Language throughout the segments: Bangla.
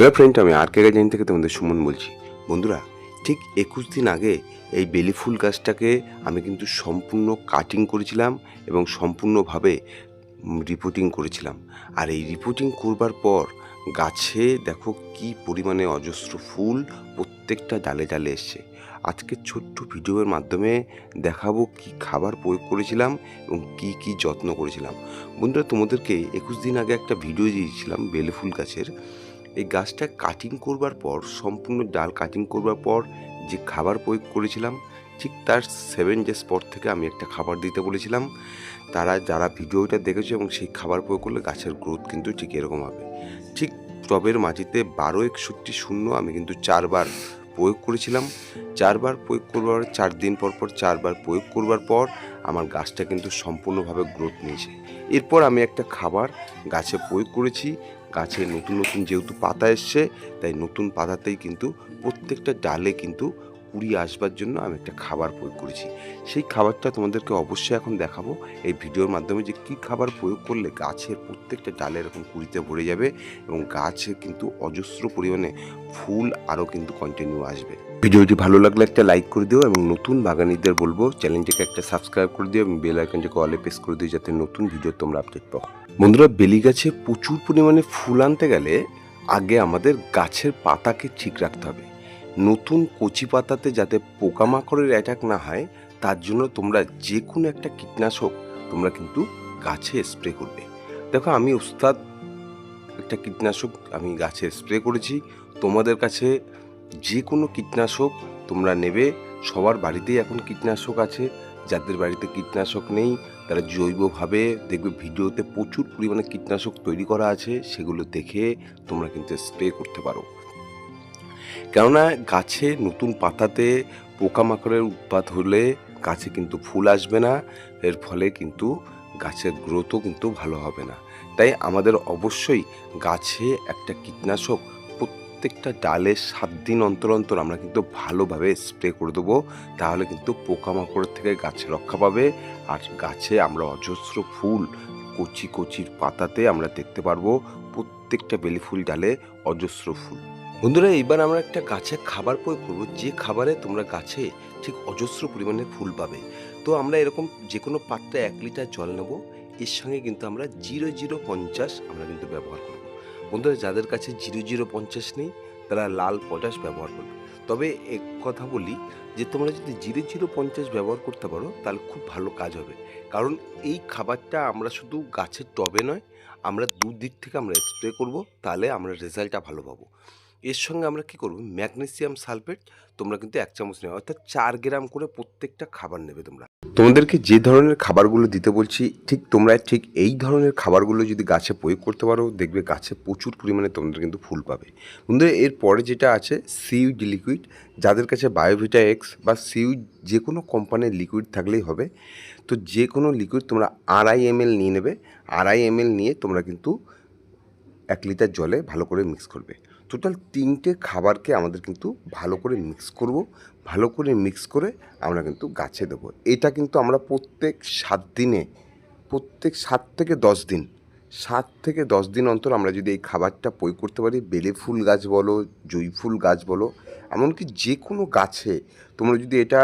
হ্যালো ফ্রেন্ড আমি আর কে গার্জেন থেকে তোমাদের সুমন বলছি। বন্ধুরা, ঠিক একুশ দিন আগে এই বেলি ফুল গাছটাকে আমি কিন্তু সম্পূর্ণ কাটিং করেছিলাম এবং সম্পূর্ণভাবে রিপোর্টিং করেছিলাম। আর এই রিপোর্টিং করবার পর গাছে দেখো কি পরিমাণে অজস্র ফুল প্রত্যেকটা ডালে ডালে এসছে। আজকে ছোট্ট ভিডিওর মাধ্যমে দেখাবো কি খাবার প্রয়োগ করেছিলাম এবং কি কি যত্ন করেছিলাম। বন্ধুরা, তোমাদেরকে একুশ দিন আগে একটা ভিডিও দিয়েছিলাম বেলে ফুল গাছের। এই গাছটা কাটিং করবার পর, সম্পূর্ণ ডাল কাটিং করবার পর যে খাবার প্রয়োগ করেছিলাম, ঠিক তার সেভেন ডেজ পর থেকে আমি একটা খাবার দিতে বলেছিলাম। তারা যারা ভিডিওটা দেখেছে এবং সেই খাবার প্রয়োগ করলে গাছের গ্রোথ কিন্তু ঠিক এরকম হবে। ঠিক টবের মাটিতে বারো একষট্টি শূন্য আমি কিন্তু চারবার প্রয়োগ করেছিলাম। চারবার প্রয়োগ করবার, চার দিন পর পর চারবার প্রয়োগ করবার পর আমার গাছটা কিন্তু সম্পূর্ণভাবে গ্রোথ নিয়েছে। এরপর আমি একটা খাবার গাছে প্রয়োগ করেছি। গাছে নতুন নতুন যেহেতু পাতা এসছে, তাই নতুন পাতাতেই কিন্তু প্রত্যেকটা ডালে কিন্তু কুড়ি আসবার জন্য আমি একটা খাবার প্রয়োগ করেছি। সেই খাবারটা তোমাদেরকে অবশ্যই এখন দেখাবো। এই ভিডিওর মাধ্যমে যে কী খাবার প্রয়োগ করলে গাছের প্রত্যেকটা ডালে এরকম কুড়িতে ভরে যাবে এবং গাছে কিন্তু অজস্র পরিমাণে ফুল আরও কিন্তু কন্টিনিউ আসবে। ভিডিওটি ভালো লাগলে একটা লাইক করে দিও এবং নতুন বাগানিদের বলব, চ্যানেলটিকে একটা সাবস্ক্রাইব করে দিও এবং বেল আইকনটিকে অলে প্রেস করে দিও যাতে নতুন ভিডিও তোমরা আপডেট পাও। বন্ধুরা, বেলি গাছে প্রচুর পরিমাণে ফুল আনতে গেলে আগে আমাদের গাছের পাতাকে ঠিক রাখতে হবে। নতুন কচি পাতাতে যাতে পোকামাকড়ের অ্যাটাক না হয়, তার জন্য তোমরা যে কোনো একটা কীটনাশক তোমরা কিন্তু গাছে স্প্রে করবে। দেখো, আমি উস্তাদ একটা কীটনাশক আমি গাছে স্প্রে করেছি। তোমাদের কাছে যে কোনো কীটনাশক তোমরা নেবে। সবার বাড়িতেই এখন কীটনাশক আছে। যাদের বাড়িতে কীটনাশক নেই, তারা জৈবভাবে দেখবে ভিডিওতে প্রচুর পরিমাণে কীটনাশক তৈরি করা আছে, সেগুলো দেখে তোমরা কিন্তু স্প্রে করতে পারো। কেননা গাছে নতুন পাতাতে পোকামাকড়ের উৎপাত হলে গাছে কিন্তু ফুল আসবে না, এর ফলে কিন্তু গাছের গ্রোথও কিন্তু ভালো হবে না। তাই আমাদের অবশ্যই গাছে একটা কীটনাশক প্রত্যেকটা ডালে সাত দিন অন্তর অন্তর আমরা কিন্তু ভালোভাবে স্প্রে করে দেবো। তাহলে কিন্তু পোকামাকড়ের থেকে গাছে রক্ষা পাবে। আর গাছে আমরা অজস্র ফুল কচি কচির পাতাতে আমরা দেখতে পারব প্রত্যেকটা বেলি ফুল ডালে অজস্র ফুল। বন্ধুরা এইবার আমরা একটা গাছে খাবার প্রয়োগ করব। যে খাবারে তোমরা গাছে ঠিক অজস্র পরিমাণে ফুল পাবে। তো আমরা এরকম যে কোনো পাত্রে এক লিটার জল নেব। এর সঙ্গে কিন্তু আমরা জিরো জিরো পঞ্চাশ আমরা কিন্তু ব্যবহার করব। বন্ধুরা, যাদের কাছে জিরো জিরো পঞ্চাশ নেই, তারা লাল পটাশ ব্যবহার করবে। তবে এক কথা বলি যে, তোমরা যদি জিরো জিরো পঞ্চাশ ব্যবহার করতে পারো, তাহলে খুব ভালো কাজ হবে। কারণ এই খাবারটা আমরা শুধু গাছের টবে নয়, আমরা দু দিক থেকে আমরা স্প্রে করব, তাহলে আমরা রেজাল্টটা ভালো পাবো। এর সঙ্গে আমরা কি করব? ম্যাগনেসিয়াম সালফেট তোমরা কিন্তু এক চামচ নেবে অর্থাৎ চার গ্রাম করে প্রত্যেকটা খাবার নেবে তোমরা। তোমাদেরকে যে ধরনের খাবারগুলো দিতে বলছি, ঠিক তোমরা ঠিক এই ধরনের খাবারগুলো যদি গাছে প্রয়োগ করতে পারো, দেখবে গাছে প্রচুর পরিমাণে তোমরা কিন্তু ফুল পাবে। বন্ধুরা এর পরে যেটা আছে সিউড লিকুইড যাদের কাছে বায়োভিটা এক্স বা সিউড যে কোনো কোম্পানির লিকুইড থাকলেই হবে। তো যে কোনো লিকুইড তোমরা আড়াই এম নিয়ে নেবে। আড়াই এম নিয়ে তোমরা কিন্তু এক লিটার জলে ভালো করে মিক্স করবে। টোটাল তিনটে খাবারকে আমাদের কিন্তু ভালো করে মিক্স করব। ভালো করে মিক্স করে আমরা কিন্তু গাছে দেবো। এটা কিন্তু আমরা প্রত্যেক সাত দিনে, প্রত্যেক সাত থেকে দশ দিন, সাত থেকে দশ দিন অন্তর আমরা যদি এই খাবারটা প্রয়োগ করতে পারি, বেলে ফুল গাছ বলো, জুঁই ফুল গাছ বলো, এমনকি যে কোনো গাছে তোমরা যদি এটা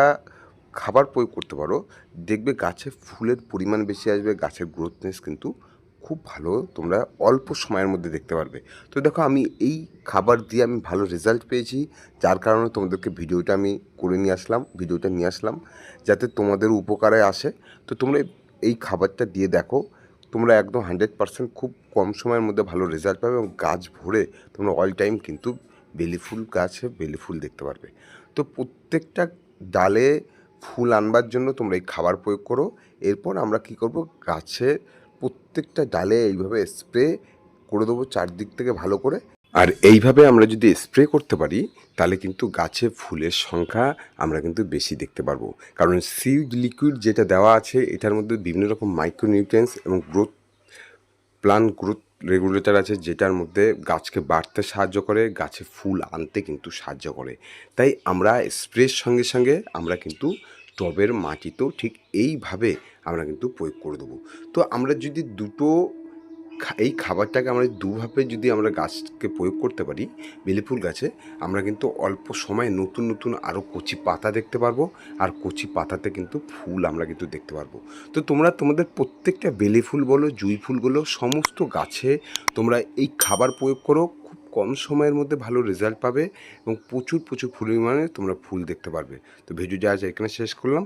খাবার প্রয়োগ করতে পারো, দেখবে গাছে ফুলের পরিমাণ বেশি আসবে, গাছের গ্রোথনেস কিন্তু খুব ভালো, তোমরা অল্প সময়ের মধ্যে দেখতে পারবে। তো দেখো, আমি এই খাবার দিয়ে আমি ভালো রেজাল্ট পেয়েছি, যার কারণে তোমাদেরকে ভিডিওটা আমি করে নিয়ে আসলাম, ভিডিওটা নিয়ে আসলাম, যাতে তোমাদের উপকারে আসে। তো তোমরা এই খাবারটা দিয়ে দেখো, তোমরা একদম হান্ড্রেড পার্সেন্ট খুব কম সময়ের মধ্যে ভালো রেজাল্ট পাবে এবং গাছ ভরে তোমরা অল টাইম কিন্তু বেলি ফুল গাছে বেলি ফুল দেখতে পারবে। তো প্রত্যেকটা ডালে ফুল আনবার জন্য তোমরা এই খাবার প্রয়োগ করো, এরপর আমরা কি করব, গাছে প্রত্যেকটা ডালে এইভাবে স্প্রে করে দেবো চারদিক থেকে ভালো করে। আর এইভাবে আমরা যদি স্প্রে করতে পারি, তাহলে কিন্তু গাছে ফুলের সংখ্যা আমরা কিন্তু বেশি দেখতে পারব। কারণ সিউড লিকুইড যেটা দেওয়া আছে, এটার মধ্যে বিভিন্ন রকম মাইক্রোনিউট্রিয়েন্টস এবং গ্রোথ প্লান গ্রোথ রেগুলেটর আছে, যেটার মধ্যে গাছকে বাড়তে সাহায্য করে, গাছে ফুল আনতে কিন্তু সাহায্য করে। তাই আমরা স্প্রের সঙ্গে সঙ্গে আমরা কিন্তু টবের মাটিতেও ঠিক এইভাবে আমরা কিন্তু প্রয়োগ করে দেবো। তো আমরা যদি দুটো এই খাবারটাকে আমরা দুভাবে যদি আমরা গাছকে প্রয়োগ করতে পারি, বেলি ফুল গাছে, আমরা কিন্তু অল্প সময়ে নতুন নতুন আরও কচি পাতা দেখতে পারব, আর কচি পাতাতে কিন্তু ফুল আমরা কিন্তু দেখতে পারব। তো তোমরা তোমাদের প্রত্যেকটা বেলি ফুল বলো, জুই ফুল বলো, সমস্ত গাছে তোমরা এই খাবার প্রয়োগ করো কম সময়ের মধ্যে ভালো রেজাল্ট পাবে এবং প্রচুর প্রচুর পরিমাণে তোমরা ফুল দেখতে পারবে। তো ভিডিওটা আজ এখানে শেষ করলাম।